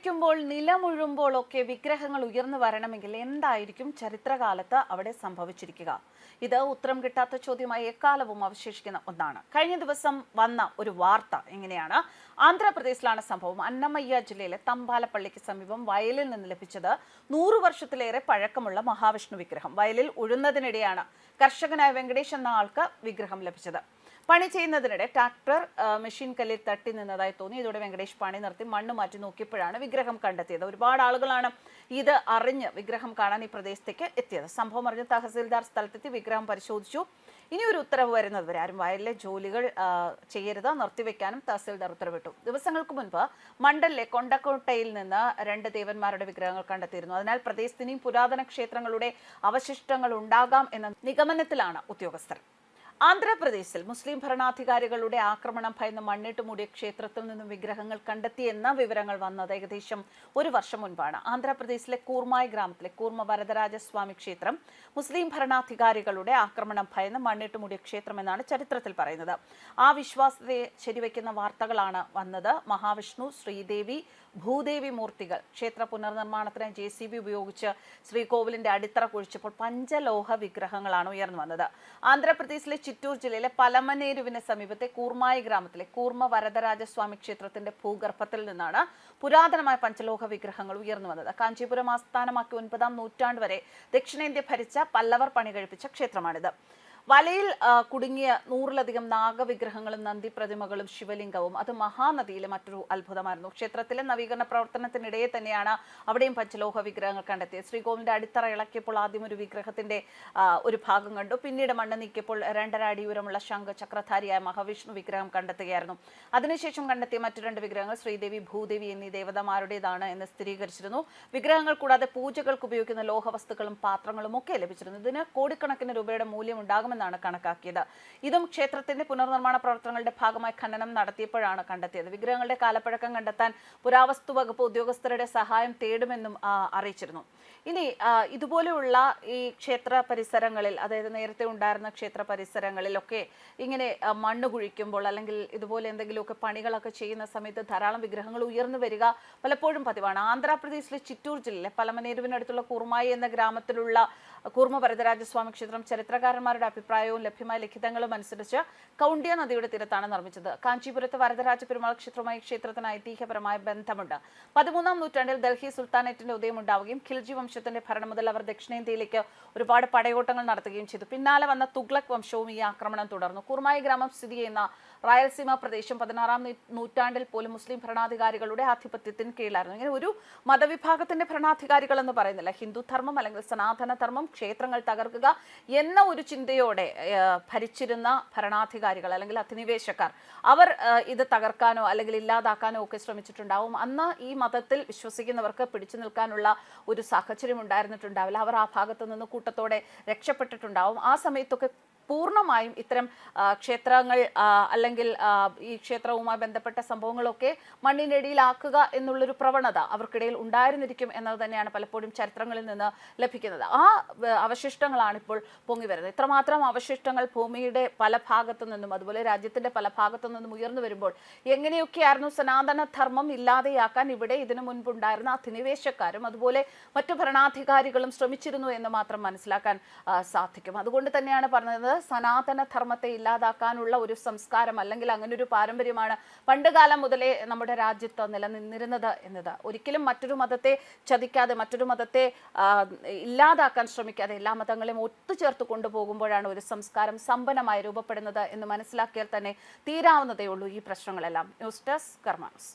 മണ്ണൊലിക്കുമ്പോൾ നിലമുഴുമ്പോൾ ഒക്കെ വിഗ്രഹങ്ങൾ ഉയർന്നു വരണമെങ്കിൽ എന്തായിരിക്കും ചരിത്രകാലത്ത് അവിടെ സംഭവിച്ചിരിക്കുക? ഇത് ഉത്തരം കിട്ടാത്ത ചോദ്യമായി എക്കാലവും അവശേഷിക്കുന്ന ഒന്നാണ്. കഴിഞ്ഞ ദിവസം വന്ന ഒരു വാർത്ത എങ്ങനെയാണ് ആന്ധ്രാപ്രദേശിലാണ് സംഭവം. അന്നമയ്യ ജില്ലയിലെ തമ്പാലപ്പള്ളിക്ക് സമീപം വയലിൽ നിന്ന് ലഭിച്ചത് നൂറു വർഷത്തിലേറെ പഴക്കമുള്ള മഹാവിഷ്ണു വിഗ്രഹം. വയലിൽ ഉഴുന്നതിനിടെയാണ് കർഷകനായ വെങ്കടേഷ് എന്ന ആൾക്ക് വിഗ്രഹം ലഭിച്ചത്. പണി ചെയ്യുന്നതിനിടെ ട്രാക്ടർ മെഷീൻ കല്ലിൽ തട്ടി നിന്നതായി തോന്നി. ഇതോടെ വെങ്കടേഷ് പണി നിർത്തി മണ്ണ് മാറ്റി നോക്കിയപ്പോഴാണ് വിഗ്രഹം കണ്ടെത്തിയത്. ഒരുപാട് ആളുകളാണ് ഇത് അറിഞ്ഞ് വിഗ്രഹം കാണാൻ ഈ പ്രദേശത്തേക്ക് എത്തിയത്. സംഭവം അറിഞ്ഞ് തഹസീൽദാർ സ്ഥലത്തെത്തി വിഗ്രഹം പരിശോധിച്ചു. ഇനി ഒരു ഉത്തരവ് വരുന്നത് വരെ ആരും വയലിലെ ജോലികൾ ചെയ്യരുത് നിർത്തിവെക്കാനും തഹസീൽദാർ ഉത്തരവിട്ടു. ദിവസങ്ങൾക്ക് മുൻപ് മണ്ഡലിലെ കൊണ്ടക്കോട്ടയിൽ നിന്ന് രണ്ട് ദേവന്മാരുടെ വിഗ്രഹങ്ങൾ കണ്ടെത്തിയിരുന്നു. അതിനാൽ പ്രദേശത്തിനെയും പുരാതന ക്ഷേത്രങ്ങളുടെ അവശിഷ്ടങ്ങൾ ഉണ്ടാകാം എന്ന നിഗമനത്തിലാണ് ഉദ്യോഗസ്ഥർ. ആന്ധ്രാപ്രദേശിൽ മുസ്ലിം ഭരണാധികാരികളുടെ ആക്രമണം ഭയന്ന് മണ്ണിട്ട് മൂടിയ ക്ഷേത്രത്തിൽ നിന്നും വിഗ്രഹങ്ങൾ കണ്ടെത്തിയെന്ന വിവരങ്ങൾ വന്നത് ഏകദേശം ഒരു വർഷം മുൻപാണ്. ആന്ധ്രാപ്രദേശിലെ കൂർമായി ഗ്രാമത്തിലെ കൂർമ വരദരാജസ്വാമി ക്ഷേത്രം മുസ്ലിം ഭരണാധികാരികളുടെ ആക്രമണം ഭയന്ന് മണ്ണിട്ട് മൂടിയ ക്ഷേത്രം എന്നാണ് ചരിത്രത്തിൽ പറയുന്നത്. ആ വിശ്വാസത്തെ ശരിവയ്ക്കുന്ന വാർത്തകളാണ് വന്നത്. മഹാവിഷ്ണു ശ്രീദേവി ഭൂദേവി മൂർത്തികൾ. ക്ഷേത്ര പുനർനിർമ്മാണത്തിന് ജെ സി ബി ഉപയോഗിച്ച് ശ്രീകോവിലിന്റെ അടിത്തറ കുഴിച്ചപ്പോൾ പഞ്ചലോഹ വിഗ്രഹങ്ങളാണ് ഉയർന്നു വന്നത്. ആന്ധ്രാപ്രദേശിലെ ചിറ്റൂർ ജില്ലയിലെ പലമനേരുവിന് സമീപത്തെ കൂർമായി ഗ്രാമത്തിലെ കൂർമ്മ വരദരാജസ്വാമി ക്ഷേത്രത്തിന്റെ ഭൂഗർഭത്തിൽ നിന്നാണ് പുരാതനമായ പഞ്ചലോഹ വിഗ്രഹങ്ങൾ ഉയർന്നു വന്നത്. കാഞ്ചീപുരം ആസ്ഥാനമാക്കി ഒൻപതാം നൂറ്റാണ്ട് വരെ ദക്ഷിണേന്ത്യ ഭരിച്ച പല്ലവർ പണി കഴിപ്പിച്ച ക്ഷേത്രമാണിത്. വലയിൽ കുടുങ്ങിയ നൂറിലധികം നാഗവിഗ്രഹങ്ങളും നന്ദി പ്രതിമകളും ശിവലിംഗവും അത് മഹാനദിയിലെ മറ്റൊരു അത്ഭുതമായിരുന്നു. ക്ഷേത്രത്തിലെ നവീകരണ പ്രവർത്തനത്തിനിടയെ തന്നെയാണ് അവിടെയും പഞ്ചലോഹ വിഗ്രഹങ്ങൾ കണ്ടെത്തിയത്. ശ്രീകോവിലിന്റെ അടിത്തറ ഇളക്കിയപ്പോൾ ആദ്യം ഒരു വിഗ്രഹത്തിന്റെ ഒരു ഭാഗം കണ്ടു. പിന്നീട് മണ്ണ് നീക്കിയപ്പോൾ രണ്ടര അടി ഉയരമുള്ള ശംഖ ചക്രധാരിയായ മഹാവിഷ്ണു വിഗ്രഹം കണ്ടെത്തുകയായിരുന്നു. അതിനുശേഷം കണ്ടെത്തിയ മറ്റു രണ്ട് വിഗ്രഹങ്ങൾ ശ്രീദേവി ഭൂദേവി എന്നീ ദേവതമാരുടേതാണ് എന്ന് സ്ഥിരീകരിച്ചിരുന്നു. വിഗ്രഹങ്ങൾ കൂടാതെ പൂജകൾക്ക് ഉപയോഗിക്കുന്ന ലോഹവസ്തുക്കളും പാത്രങ്ങളും ഒക്കെ ലഭിച്ചിരുന്നു. ഇതിന് കോടിക്കണക്കിന് രൂപയുടെ മൂല്യം ഉണ്ടാകുമെന്നാണ് കണക്കാക്കിയത്. ഇതും ക്ഷേത്രത്തിന്റെ പുനർനിർമ്മാണ പ്രവർത്തനങ്ങളുടെ ഭാഗമായി ഖനനം നടത്തിയപ്പോഴാണ് കണ്ടെത്തിയത്. വിഗ്രഹങ്ങളുടെ കാലപ്പഴക്കം കണ്ടെത്താൻ പുരാവസ്തു വകുപ്പ് ഉദ്യോഗസ്ഥരുടെ സഹായം തേടുമെന്നും അറിയിച്ചിരുന്നു. ഇനി ഇതുപോലെയുള്ള ഈ ക്ഷേത്ര പരിസരങ്ങളിൽ അതായത് നേരത്തെ ഉണ്ടായിരുന്ന ക്ഷേത്ര പരിസരങ്ങളിലൊക്കെ ഇങ്ങനെ മണ്ണ് കുഴിക്കുമ്പോൾ അല്ലെങ്കിൽ ഇതുപോലെ എന്തെങ്കിലുമൊക്കെ പണികളൊക്കെ ചെയ്യുന്ന സമയത്ത് ധാരാളം വിഗ്രഹങ്ങൾ ഉയർന്നു വരിക പലപ്പോഴും പതിവാണ്. ആന്ധ്രാപ്രദേശിലെ ചിറ്റൂർ ജില്ലയിലെ പലമനേരുവിനടുത്തുള്ള കുർമായി എന്ന ഗ്രാമത്തിലുള്ള കൂർമ്മ വരദരാജസ്വാമി ക്ഷേത്രം ചരിത്രകാരന്മാരുടെ അഭിപ്രായവും ലഭ്യമായ ലിഖിതങ്ങളും അനുസരിച്ച് കൗണ്ട്യ നദിയുടെ തീരത്താണ് നിർമ്മിച്ചത്. കാഞ്ചീപുരത്ത് വരദരാജ പെരുമാൾ ക്ഷേത്രവുമായി ക്ഷേത്രത്തിന് ഐതിഹ്യപരമായ ബന്ധമുണ്ട്. പതിമൂന്നാം നൂറ്റാണ്ടിൽ ഡൽഹി സുൽത്താനേറ്റിന്റെ ഉദയം ഉണ്ടാവുകയും ഖിൽജി വംശത്തിന്റെ ഭരണം മുതൽ അവർ ദക്ഷിണേന്ത്യയിലേക്ക് ഒരുപാട് പടയോട്ടങ്ങൾ നടത്തുകയും ചെയ്തു. പിന്നാലെ വന്ന തുഗ്ലക് വംശവും ഈ ആക്രമണം തുടർന്നു. കുർമായി ഗ്രാമം സ്ഥിതി ചെയ്യുന്ന റായൽസീമ പ്രദേശം പതിനാറാം നൂറ്റാണ്ടിൽ പോലും മുസ്ലിം ഭരണാധികാരികളുടെ ആധിപത്യത്തിന് കീഴിലായിരുന്നു. ഇങ്ങനെ ഒരു മതവിഭാഗത്തിന്റെ ഭരണാധികാരികൾ എന്ന് പറയുന്നില്ല. ഹിന്ദു ധർമ്മം അല്ലെങ്കിൽ സനാതന ധർമ്മം ക്ഷേത്രങ്ങൾ തകർക്കുക എന്ന ഒരു ചിന്തയോടെ ഏഹ്, ഭരിച്ചിരുന്ന ഭരണാധികാരികൾ അല്ലെങ്കിൽ അധിനിവേശക്കാർ അവർ ഇത് തകർക്കാനോ അല്ലെങ്കിൽ ഇല്ലാതാക്കാനോ ഒക്കെ ശ്രമിച്ചിട്ടുണ്ടാവും. അന്ന് ഈ മതത്തിൽ വിശ്വസിക്കുന്നവർക്ക് പിടിച്ചു നിൽക്കാനുള്ള ഒരു സാഹചര്യം ഉണ്ടായിരുന്നിട്ടുണ്ടാവില്ല അവർ ആ ഭാഗത്തു നിന്ന് കൂട്ടത്തോടെ രക്ഷപ്പെട്ടിട്ടുണ്ടാവും. ആ സമയത്തൊക്കെ പൂർണമായും ഇത്തരം ക്ഷേത്രങ്ങൾ അല്ലെങ്കിൽ ഈ ക്ഷേത്രവുമായി ബന്ധപ്പെട്ട സംഭവങ്ങളൊക്കെ മണ്ണിനടിയിലാക്കുക എന്നുള്ളൊരു പ്രവണത അവർക്കിടയിൽ ഉണ്ടായിരുന്നിരിക്കും എന്നത് തന്നെയാണ് പലപ്പോഴും ചരിത്രങ്ങളിൽ നിന്ന് ലഭിക്കുന്നത്. ആ അവശിഷ്ടങ്ങളാണ് ഇപ്പോൾ പൊങ്ങി വരുന്നത്. ഇത്രമാത്രം അവശിഷ്ടങ്ങൾ ഭൂമിയുടെ പല ഭാഗത്തു നിന്നും അതുപോലെ രാജ്യത്തിന്റെ പല ഭാഗത്തു നിന്നും ഉയർന്നു വരുമ്പോൾ എങ്ങനെയൊക്കെയായിരുന്നു സനാതന ധർമ്മം ഇല്ലാതെയാക്കാൻ ഇവിടെ ഇതിനു മുൻപുണ്ടായിരുന്ന അധിനിവേശക്കാരും അതുപോലെ മറ്റു ഭരണാധികാരികളും ശ്രമിച്ചിരുന്നു എന്ന് മാത്രം മനസ്സിലാക്കാൻ സാധിക്കും. അതുകൊണ്ട് തന്നെയാണ് പറഞ്ഞത് സനാതന ധർമ്മത്തെ ഇല്ലാതാക്കാനുള്ള ഒരു സംസ്കാരം അല്ലെങ്കിൽ അങ്ങനെ ഒരു പാരമ്പര്യമാണ് പണ്ടുകാലം മുതലേ നമ്മുടെ രാജ്യത്ത് നിലനിന്നിരുന്നത് എന്നത്. ഒരിക്കലും മറ്റൊരു മതത്തെ ചതിക്കാതെ മറ്റൊരു മതത്തെ ഇല്ലാതാക്കാൻ ശ്രമിക്കാതെ എല്ലാ മതങ്ങളെയും ഒത്തുചേർത്ത് കൊണ്ടുപോകുമ്പോഴാണ് ഒരു സംസ്കാരം സമ്പന്നമായി രൂപപ്പെടുന്നത് എന്ന് മനസ്സിലാക്കിയാൽ തന്നെ തീരാവുന്നതേ ഉള്ളൂ ഈ പ്രശ്നങ്ങളെല്ലാം. News desk കർമാനസ്.